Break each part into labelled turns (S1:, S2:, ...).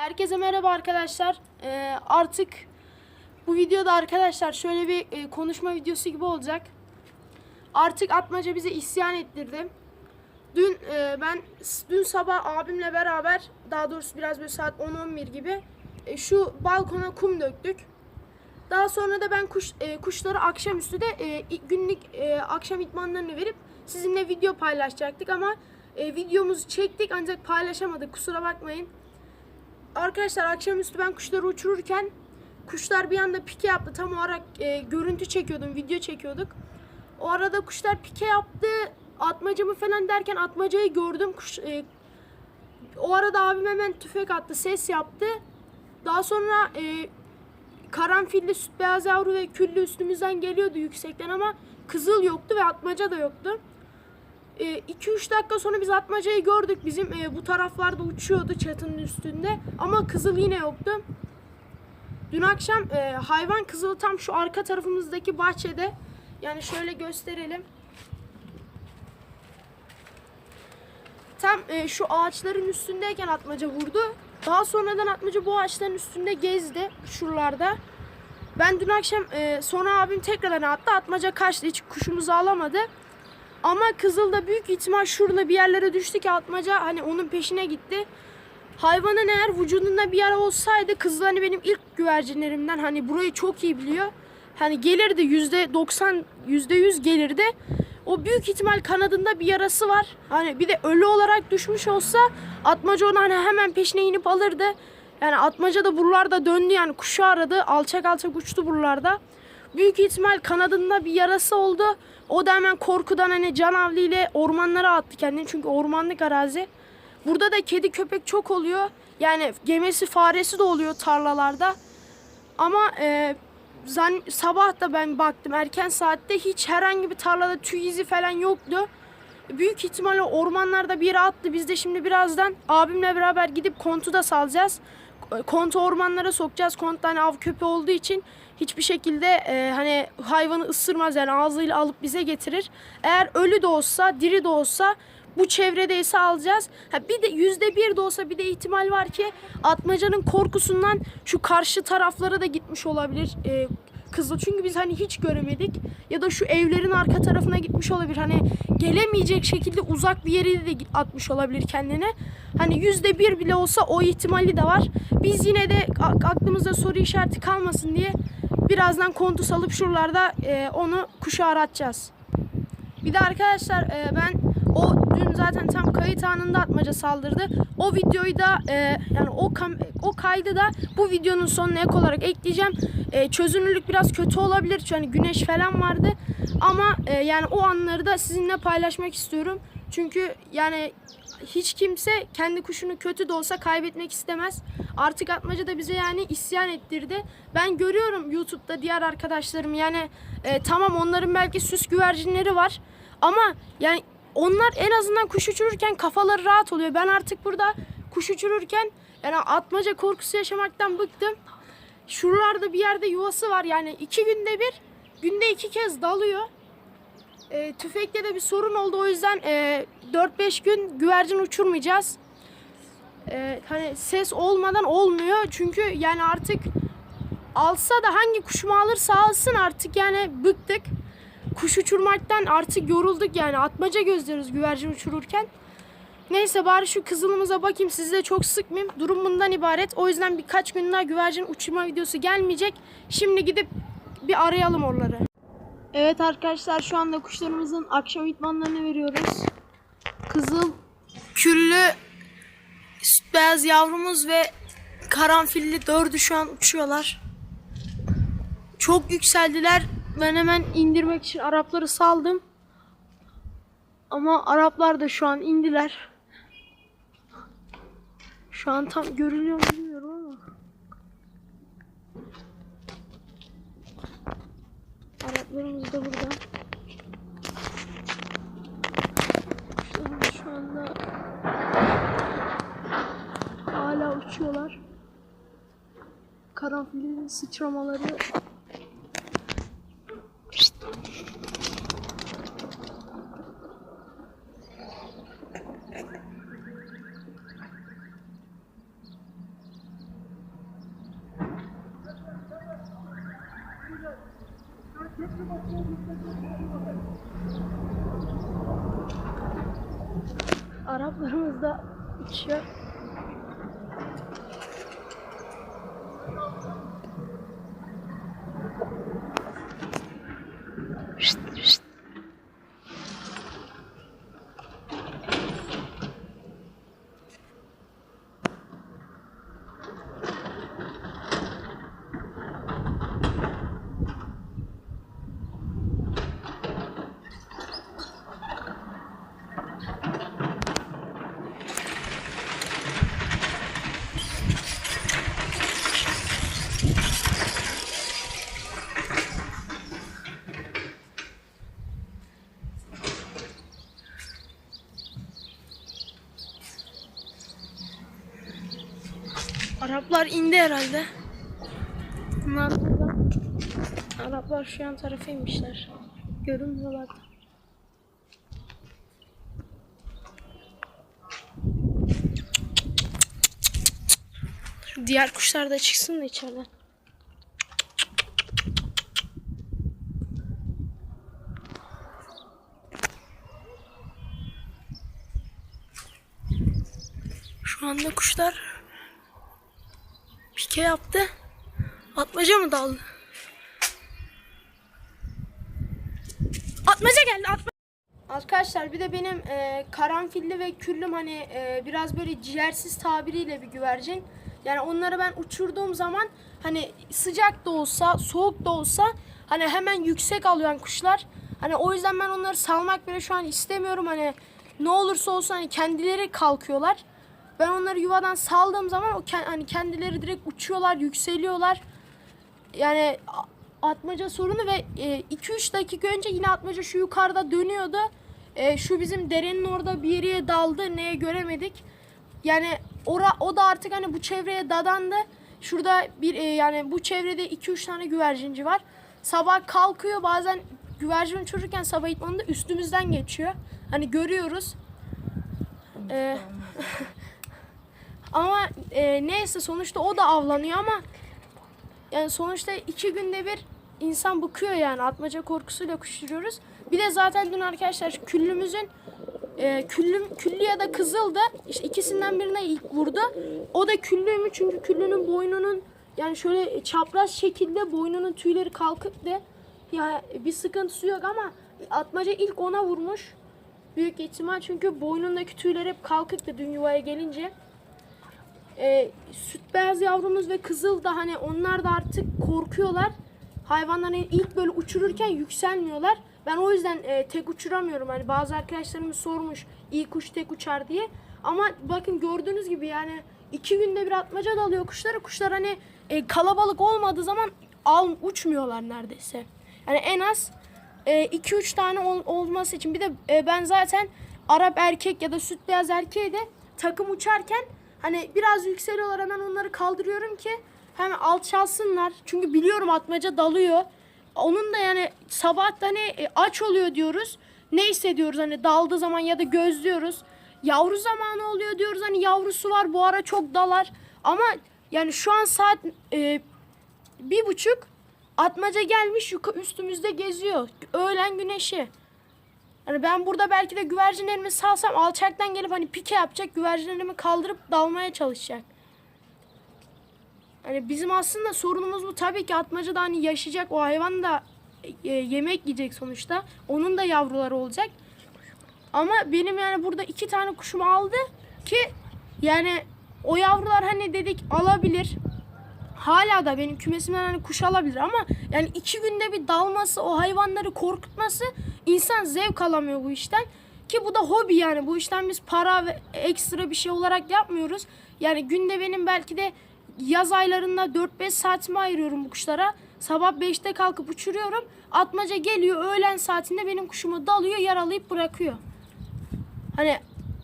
S1: Herkese merhaba arkadaşlar. Ee, artık bu videoda arkadaşlar şöyle bir e, konuşma videosu gibi olacak. Artık Atmaca bize isyan ettirdi. Dün e, ben dün sabah abimle beraber daha doğrusu biraz böyle saat 10-11 gibi e, şu balkona kum döktük. Daha sonra da ben kuş e, kuşları akşamüstü de e, günlük e, akşam itmanlarını verip sizinle video paylaşacaktık ama e, videomuzu çektik ancak paylaşamadık. Kusura bakmayın. Arkadaşlar akşamüstü ben kuşları uçururken kuşlar bir anda pike yaptı. Tam olarak e, görüntü çekiyordum, video çekiyorduk. O arada kuşlar pike yaptı. Atmacamı falan derken atmacayı gördüm. Kuş, e, o arada abim hemen tüfek attı, ses yaptı. Daha sonra e, karanfilli süt beyaz yavru ve küllü üstümüzden geliyordu yüksekten ama kızıl yoktu ve atmaca da yoktu. 2-3 dakika sonra biz atmacayı gördük. Bizim e, bu taraflarda uçuyordu çatının üstünde ama kızıl yine yoktu. Dün akşam e, hayvan kızılı tam şu arka tarafımızdaki bahçede. Yani şöyle gösterelim. Tam e, şu ağaçların üstündeyken atmaca vurdu. Daha sonradan atmaca bu ağaçların üstünde gezdi şuralarda. Ben dün akşam e, sonra abim tekrardan attı. Atmaca kaçtı. Hiç kuşumuzu alamadı. Ama Kızıl'da büyük ihtimal şurada bir yerlere düştü ki atmaca hani onun peşine gitti. Hayvanın eğer vücudunda bir yara olsaydı Kızıl hani benim ilk güvercinlerimden hani burayı çok iyi biliyor. Hani gelirdi yüzde 90 yüzde 100 gelirdi. O büyük ihtimal kanadında bir yarası var. Hani bir de ölü olarak düşmüş olsa atmaca onu hani hemen peşine inip alırdı. Yani atmaca da buralarda döndü yani kuşu aradı. Alçak alçak uçtu buralarda. Büyük ihtimal kanadında bir yarası oldu. O da hemen korkudan hani can ile ormanlara attı kendini. Çünkü ormanlık arazi. Burada da kedi köpek çok oluyor. Yani gemesi faresi de oluyor tarlalarda. Ama e, zan, sabah da ben baktım erken saatte hiç herhangi bir tarlada tüy izi falan yoktu. Büyük ihtimalle ormanlarda bir attı. Biz de şimdi birazdan abimle beraber gidip kontu da salacağız. Kontu ormanlara sokacağız. Kont hani av köpeği olduğu için hiçbir şekilde e, hani hayvanı ısırmaz yani ağzıyla alıp bize getirir. Eğer ölü de olsa, diri de olsa bu çevredeyse alacağız. Ha bir de yüzde bir de olsa bir de ihtimal var ki atmacanın korkusundan şu karşı taraflara da gitmiş olabilir. E, kızıl çünkü biz hani hiç göremedik ya da şu evlerin arka tarafına gitmiş olabilir hani gelemeyecek şekilde uzak bir yere de atmış olabilir kendine hani yüzde bir bile olsa o ihtimali de var biz yine de aklımızda soru işareti kalmasın diye birazdan kontu salıp şuralarda e, onu kuşa aratacağız bir de arkadaşlar e, ben o dün zaten tam kayıt anında atmaca saldırdı. O videoyu da e, yani o kam- o kaydı da bu videonun sonuna ek olarak ekleyeceğim. E, çözünürlük biraz kötü olabilir çünkü hani güneş falan vardı. Ama e, yani o anları da sizinle paylaşmak istiyorum. Çünkü yani hiç kimse kendi kuşunu kötü de olsa kaybetmek istemez. Artık atmaca da bize yani isyan ettirdi. Ben görüyorum YouTube'da diğer arkadaşlarım yani e, tamam onların belki süs güvercinleri var. Ama yani onlar en azından kuş uçururken kafaları rahat oluyor. Ben artık burada kuş uçururken yani atmaca korkusu yaşamaktan bıktım. Şuralarda bir yerde yuvası var yani iki günde bir, günde iki kez dalıyor. E, tüfekte de bir sorun oldu o yüzden e, 4-5 gün güvercin uçurmayacağız. E, hani ses olmadan olmuyor çünkü yani artık alsa da hangi kuşumu alırsa alsın artık yani bıktık. Kuş uçurmaktan artık yorulduk yani atmaca gözleriz güvercin uçururken. Neyse bari şu kızılımıza bakayım sizi de çok sıkmayayım. Durum bundan ibaret. O yüzden birkaç gün daha güvercin uçurma videosu gelmeyecek. Şimdi gidip bir arayalım oraları. Evet arkadaşlar şu anda kuşlarımızın akşam itmanlarını veriyoruz. Kızıl, küllü, beyaz yavrumuz ve karanfilli dördü şu an uçuyorlar. Çok yükseldiler. Ben hemen indirmek için Arapları saldım. Ama Araplar da şu an indiler. Şu an tam görünüyor mu bilmiyorum ama. Araplarımız da burada. Kuşlarımız şu anda hala uçuyorlar. Karanfilin sıçramaları Araplarımız da uçuyor. Araplar indi herhalde. Bunlar burada. Araplar şu yan tarafa inmişler. Görünmüyorlar. da. Şu diğer kuşlar da çıksın da içeriden. Şu anda kuşlar pike yaptı. Atmaca mı daldı? Atmaca geldi atma. Arkadaşlar bir de benim e, karanfilli ve küllüm hani e, biraz böyle ciğersiz tabiriyle bir güvercin. Yani onları ben uçurduğum zaman hani sıcak da olsa soğuk da olsa hani hemen yüksek alıyor kuşlar. Hani o yüzden ben onları salmak bile şu an istemiyorum. Hani ne olursa olsun hani kendileri kalkıyorlar. Ben onları yuvadan saldığım zaman o hani kendileri direkt uçuyorlar, yükseliyorlar. Yani atmaca sorunu ve 2-3 dakika önce yine atmaca şu yukarıda dönüyordu. E, şu bizim derenin orada bir yere daldı. Neye göremedik. Yani ora, o da artık hani bu çevreye dadandı. Şurada bir e, yani bu çevrede 2-3 tane güvercinci var. Sabah kalkıyor bazen güvercin uçururken sabah itmanında üstümüzden geçiyor. Hani görüyoruz. E, ama e, neyse sonuçta o da avlanıyor ama yani sonuçta iki günde bir insan bıkıyor yani atmaca korkusuyla kuşturuyoruz. Bir de zaten dün arkadaşlar küllümüzün e, küllüm, küllü ya da kızıldı. İşte ikisinden birine ilk vurdu. O da küllü mü? Çünkü küllünün boynunun yani şöyle çapraz şekilde boynunun tüyleri kalkıktı. Ya bir sıkıntısı yok ama atmaca ilk ona vurmuş. Büyük ihtimal çünkü boynundaki tüyler hep kalkıktı dün yuvaya gelince e, süt beyaz yavrumuz ve kızıl da hani onlar da artık korkuyorlar. Hayvanlar hani ilk böyle uçururken yükselmiyorlar. Ben o yüzden e, tek uçuramıyorum. Hani bazı arkadaşlarımız sormuş iyi kuş tek uçar diye. Ama bakın gördüğünüz gibi yani iki günde bir atmaca dalıyor kuşları. Kuşlar hani e, kalabalık olmadığı zaman al, uçmuyorlar neredeyse. Yani en az 2-3 tane ol- olması için. Bir de e, ben zaten Arap erkek ya da süt beyaz erkeğe de takım uçarken hani biraz yükseliyorlar hemen onları kaldırıyorum ki hemen alçalsınlar. Çünkü biliyorum atmaca dalıyor. Onun da yani sabah da hani e, aç oluyor diyoruz. Ne hissediyoruz hani daldığı zaman ya da gözlüyoruz. Yavru zamanı oluyor diyoruz hani yavrusu var bu ara çok dalar. Ama yani şu an saat e, bir buçuk atmaca gelmiş üstümüzde geziyor. Öğlen güneşi. Hani ben burada belki de güvercinlerimi salsam alçaktan gelip hani pike yapacak güvercinlerimi kaldırıp dalmaya çalışacak. Hani bizim aslında sorunumuz bu. Tabii ki atmaca da hani yaşayacak o hayvan da e, yemek yiyecek sonuçta. Onun da yavruları olacak. Ama benim yani burada iki tane kuşum aldı ki yani o yavrular hani dedik alabilir. Hala da benim kümesimden hani kuş alabilir ama yani iki günde bir dalması, o hayvanları korkutması insan zevk alamıyor bu işten. Ki bu da hobi yani bu işten biz para ve ekstra bir şey olarak yapmıyoruz. Yani günde benim belki de yaz aylarında 4-5 saatimi ayırıyorum bu kuşlara. Sabah 5'te kalkıp uçuruyorum. Atmaca geliyor öğlen saatinde benim kuşumu dalıyor yaralayıp bırakıyor. Hani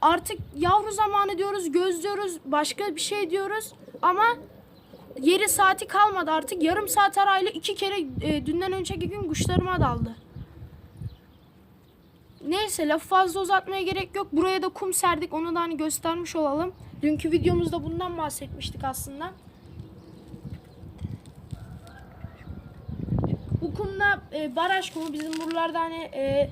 S1: artık yavru zamanı diyoruz, gözlüyoruz, başka bir şey diyoruz ama yeri saati kalmadı artık. Yarım saat arayla iki kere e, dünden önceki gün kuşlarıma daldı. Neyse lafı fazla uzatmaya gerek yok. Buraya da kum serdik. Onu da hani göstermiş olalım. Dünkü videomuzda bundan bahsetmiştik aslında. Bu kumda e, baraj kumu bizim buralarda hani e,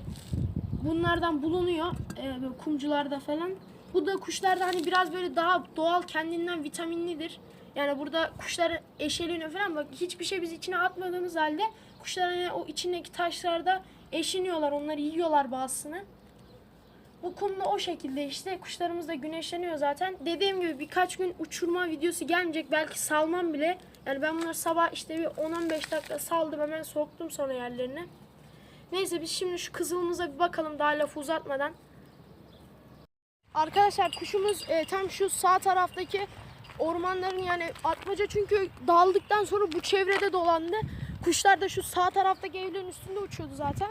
S1: bunlardan bulunuyor. E, böyle kumcularda falan. Bu da kuşlarda hani biraz böyle daha doğal kendinden vitaminlidir. Yani burada kuşlar eşeleniyor falan. Bak hiçbir şey biz içine atmadığımız halde kuşlar hani o içindeki taşlarda eşiniyorlar. Onları yiyorlar bazısını. Bu kumda o şekilde işte kuşlarımız da güneşleniyor zaten. Dediğim gibi birkaç gün uçurma videosu gelmeyecek. Belki salmam bile. Yani ben bunları sabah işte bir 10-15 dakika saldım hemen soktum sonra yerlerine. Neyse biz şimdi şu kızılımıza bir bakalım daha lafı uzatmadan. Arkadaşlar kuşumuz e, tam şu sağ taraftaki ormanların yani atmaca çünkü daldıktan sonra bu çevrede dolandı. Kuşlar da şu sağ taraftaki evlerin üstünde uçuyordu zaten.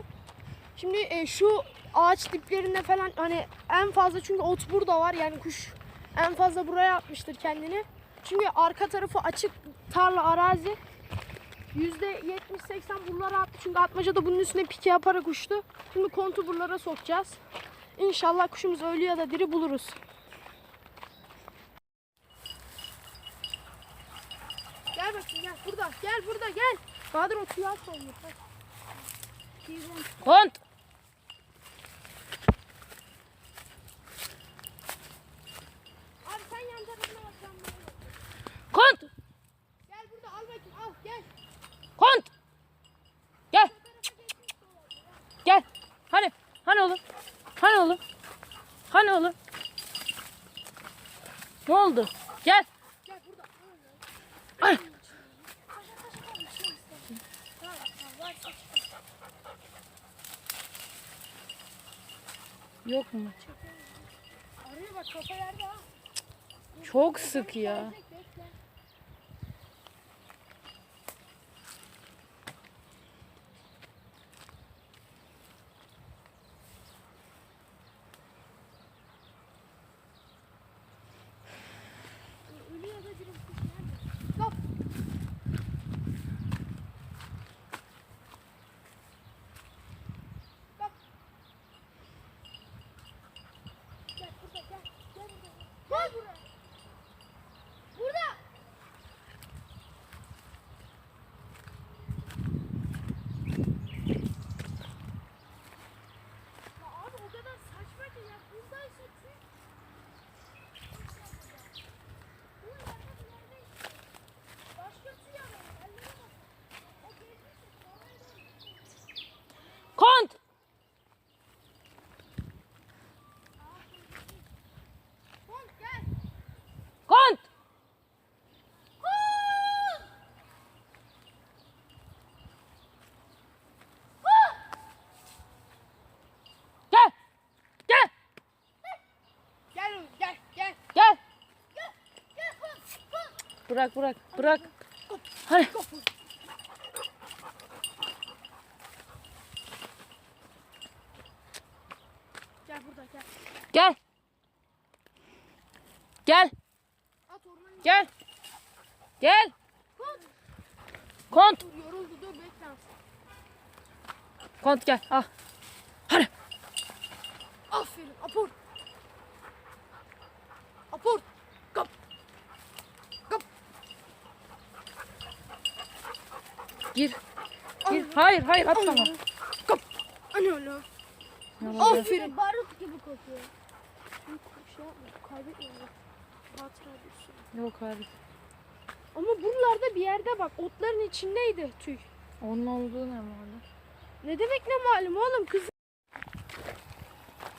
S1: Şimdi e, şu ağaç diplerinde falan hani en fazla çünkü ot burada var yani kuş en fazla buraya atmıştır kendini. Çünkü arka tarafı açık tarla arazi. %70-80 buralara attı çünkü atmaca da bunun üstüne pike yaparak uçtu. Şimdi kontu buralara sokacağız. İnşallah kuşumuz ölü ya da diri buluruz. Gel bakayım gel burada gel burada gel. Bahadır o tüyü at olmuş.
S2: Kont.
S1: Abi sen yan tarafına bak ben buraya bak.
S2: Kont.
S1: Gel burada al bakayım al gel.
S2: Kont. Gel. Gel. Hani? Hani oğlum? Hani oğlum? Hani oğlum? Ne oldu? Gel.
S1: Gel burada.
S2: Ay. Yok mu?
S1: Arıyor bak ha.
S2: Çok sık ya.
S1: Bekle, bekle. Ölü ya da diri bir kuş nerede? Bak. Bak. Gel burada gel. Gel buraya. Gel buraya. Burada. Ya abi o kadar saçma ki ya. Buradaysa tüy. Bu yerde bir yerde işte. Başka tüy arıyor. Ellere bak. O gezmişse oraya doğru.
S2: Kont.
S1: Kon gel.
S2: Kont. Gel. Gel.
S1: Gel oğlum gel gel.
S2: Gel.
S1: Gel. Gel kon. Kon.
S2: Bırak bırak bırak. Hani?
S1: Gel burada gel.
S2: Gel. Gel. Gel. Gel.
S1: Kon.
S2: Kont.
S1: Yoruldu dur bekle.
S2: Kont gel. Al. Hadi.
S1: Aferin aport. Aport. Kap. Kap.
S2: Gir. Gir. Hayır hayır atlama.
S1: Kap. Hani öyle.
S2: Ne oldu?
S1: Aferin. Barut gibi kokuyor. Bir şey yapma. Kaybetmiyorum. Hatıra düşsün.
S2: Yok abi.
S1: Ama buralarda bir yerde bak otların içindeydi tüy.
S2: Onun olduğu ne malum?
S1: Ne demek ne malum oğlum kız.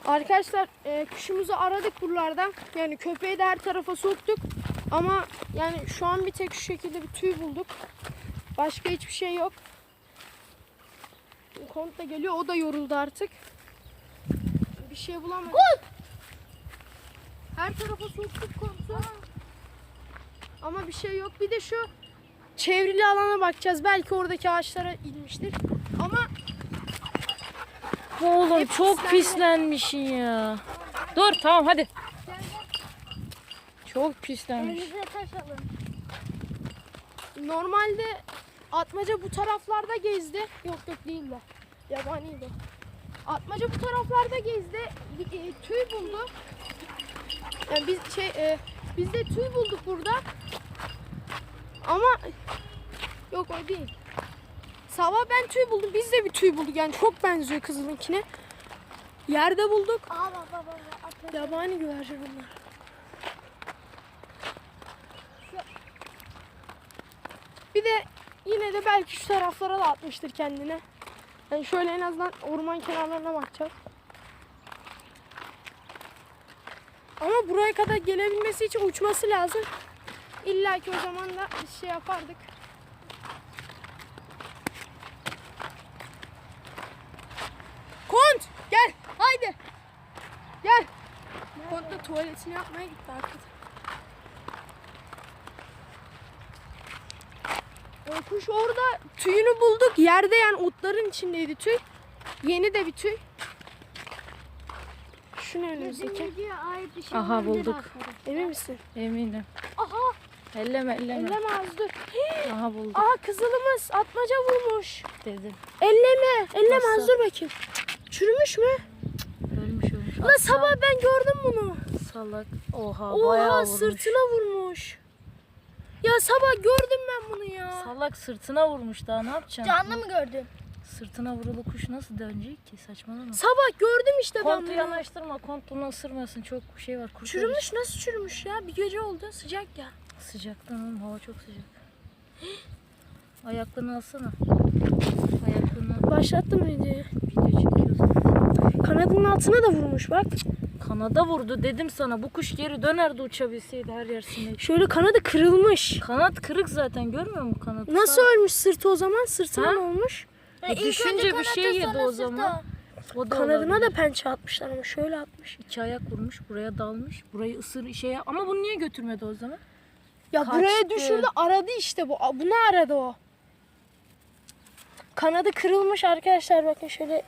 S1: Arkadaşlar e, kuşumuzu aradık buralardan. Yani köpeği de her tarafa soktuk. Ama yani şu an bir tek şu şekilde bir tüy bulduk. Başka hiçbir şey yok. Kont da geliyor. O da yoruldu artık. Bir şey bulamadık. Her tarafa soktuk kontu. Ama bir şey yok. Bir de şu çevrili alana bakacağız. Belki oradaki ağaçlara inmiştir. Ama
S2: Oğlum
S1: Hep
S2: çok
S1: pislendi.
S2: pislenmişsin ya. Dur tamam hadi. Çok pislenmiş.
S1: Elinize taş alın. Normalde atmaca bu taraflarda gezdi. Yok yok değil de. Yabaniydi. Atmaca bu taraflarda gezdi. E, tüy buldu. Yani biz şey e, biz de tüy bulduk burada. Ama yok o değil. Sabah ben tüy buldum. Biz de bir tüy bulduk. Yani çok benziyor kızılınkine. Yerde bulduk.
S3: Aa bak bak. bak.
S1: Yabani güvercin bunlar. Bir de yine de belki şu taraflara da atmıştır kendine. Yani şöyle en azından orman kenarlarına bakacağız. Ama buraya kadar gelebilmesi için uçması lazım. İlla ki o zaman da bir şey yapardık. Kont gel haydi. Gel. Kont da tuvaletini yapmaya gitti arkada. O kuş orada tüyünü bulduk. Yerde yani otların içindeydi tüy. Yeni de bir tüy. Şu ne önümüzdeki?
S3: Dinleyiciye ait bir şey
S2: Aha, bulduk.
S1: Emin misin?
S2: Eminim.
S1: Aha
S2: Elleme elleme.
S1: elleme az dur.
S2: Aha buldum
S1: Aha kızılımız atmaca vurmuş.
S2: dedim.
S1: Elleme. Elleme az
S2: Nasıl?
S1: dur bakayım. Çürümüş mü?
S2: Ölmüş ölmüş.
S1: La sabah ben gördüm bunu.
S2: Salak. Oha,
S1: Oha
S2: bayağı vurmuş.
S1: sırtına vurmuş. Ya sabah gördüm ben bunu ya.
S2: Salak sırtına vurmuş daha ne yapacaksın?
S3: Canlı mı gördün?
S2: Sırtına vurulu kuş nasıl dönecek ki saçmalama.
S1: Sabah gördüm işte ben
S2: Kontu
S1: bunu.
S2: yanaştırma kont bunu ısırmasın çok şey var. Kurt
S1: Çürümüş nasıl çürümüş ya? Bir gece oldu sıcak ya.
S2: Sıcaktan oğlum hava çok sıcak. Ayaklarını alsana. Ayaklarını
S1: Başlattım videoyu.
S2: video çekiyorsun.
S1: Kanadının altına da vurmuş bak.
S2: Kanada vurdu dedim sana bu kuş geri dönerdi uçabilseydi her yer sinek.
S1: Şöyle kanadı kırılmış.
S2: Kanat kırık zaten görmüyor musun kanadı?
S1: Nasıl ölmüş sırtı o zaman? Sırtına ne olmuş?
S2: E, düşünce bir şey yedi o zaman. O da
S1: Kanadına
S2: olabilir.
S1: da pençe atmışlar ama şöyle atmış.
S2: İki ayak vurmuş buraya dalmış. Burayı ısır şey yap- ama bunu niye götürmedi o zaman?
S1: Ya
S2: Kaçtı.
S1: buraya düşürdü aradı işte bu. Bunu aradı o. Kanadı kırılmış arkadaşlar bakın şöyle.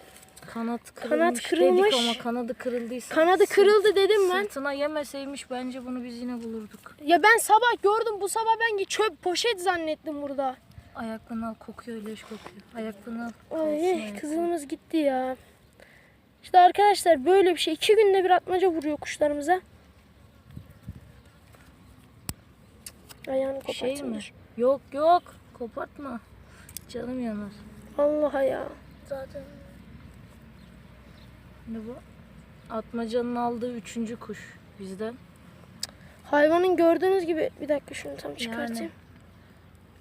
S2: Kanat kırılmış,
S1: kırılmış.
S2: dedik ama kanadı kırıldıysa.
S1: Kanadı kırıldı dedim ben.
S2: Sırtına yemeseymiş bence bunu biz yine bulurduk.
S1: Ya ben sabah gördüm bu sabah ben çöp poşet zannettim burada.
S2: Ayaklarını al kokuyor leş kokuyor. Ayaklarını al.
S1: Ay
S2: ayaklarını.
S1: kızılımız gitti ya. İşte arkadaşlar böyle bir şey. iki günde bir atmaca vuruyor kuşlarımıza. Ayağını
S2: Şey mi? Yok yok kopartma. Canım yanar.
S1: Allah'a ya.
S3: Zaten.
S2: Ne bu? Atmacanın aldığı üçüncü kuş bizden.
S1: Hayvanın gördüğünüz gibi bir dakika şunu tam çıkartayım.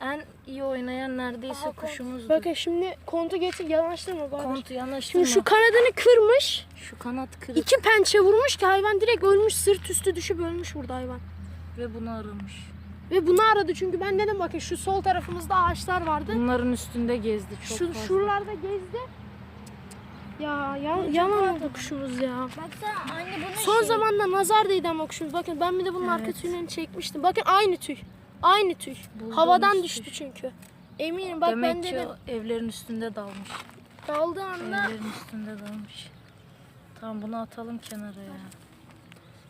S2: En iyi oynayan neredeyse
S3: Aha, kont.
S2: kuşumuzdu.
S1: Bakın şimdi kontu getir yanaştırma bari.
S2: Kontu yanaştırma.
S1: Şimdi şu kanadını kırmış.
S2: Şu kanat kırık
S1: iki pençe vurmuş ki hayvan direkt ölmüş. Sırt üstü düşüp ölmüş burada hayvan.
S2: ve bunu aramış.
S1: Ve bunu aradı çünkü ben dedim bakın şu sol tarafımızda ağaçlar vardı.
S2: Bunların üstünde gezdi çok
S1: Şu
S2: fazla.
S1: şuralarda gezdi. Ya ya yalan oldu kuşumuz ya.
S3: Baksana anne bunun
S1: Son
S3: şey.
S1: zamanda nazar değdi ama kuşumuz. Bakın ben bir de bunun arka
S2: Evet.
S1: tüylerini çekmiştim. Bakın aynı tüy. Aynı tüy.
S2: Bulduğumuz
S1: Havadan
S2: tüy.
S1: düştü çünkü. Eminim bak
S2: Demek
S1: ben
S2: ki
S1: dedim.
S2: o evlerin üstünde dalmış.
S1: Daldığı anda
S2: Evlerin üstünde dalmış. Tamam bunu atalım kenara ya.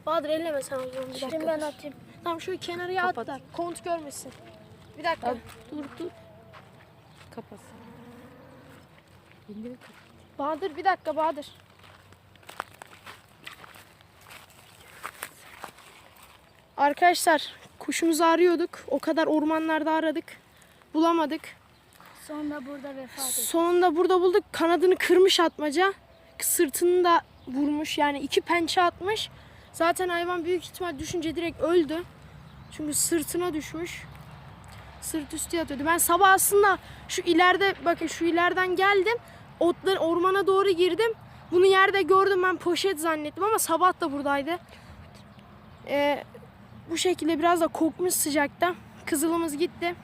S1: Bahadır elleme sen o zaman bir
S3: Şimdi ben atayım.
S1: Tamam şu kenarıya at
S2: Kapat.
S1: da kont görmesin. Bir dakika.
S2: Al.
S1: Dur dur.
S2: Kapat. Bildiğin kapat.
S1: Bahadır bir dakika Bahadır. Arkadaşlar kuşumuzu arıyorduk. O kadar ormanlarda aradık. Bulamadık.
S3: Sonra burada vefat etti.
S1: Sonunda burada bulduk. Kanadını kırmış atmaca. Sırtını da vurmuş. Yani iki pençe atmış. Zaten hayvan büyük ihtimal düşünce direkt öldü. Çünkü sırtına düşmüş. Sırt üstü yatıyordu. Ben sabah aslında şu ileride bakın şu ileriden geldim. Otlar ormana doğru girdim. Bunu yerde gördüm ben poşet zannettim ama sabah da buradaydı. Ee, bu şekilde biraz da kokmuş sıcakta. Kızılımız gitti.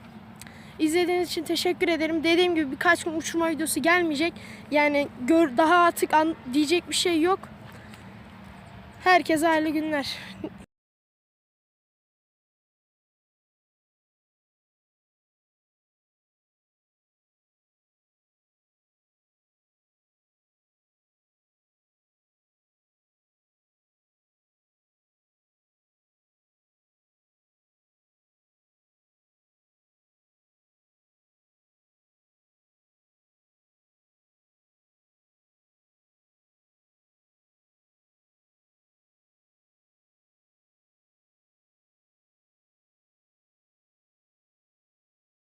S1: İzlediğiniz için teşekkür ederim. Dediğim gibi birkaç gün uçurma videosu gelmeyecek. Yani gör, daha artık an, diyecek bir şey yok. Herkese hayırlı günler.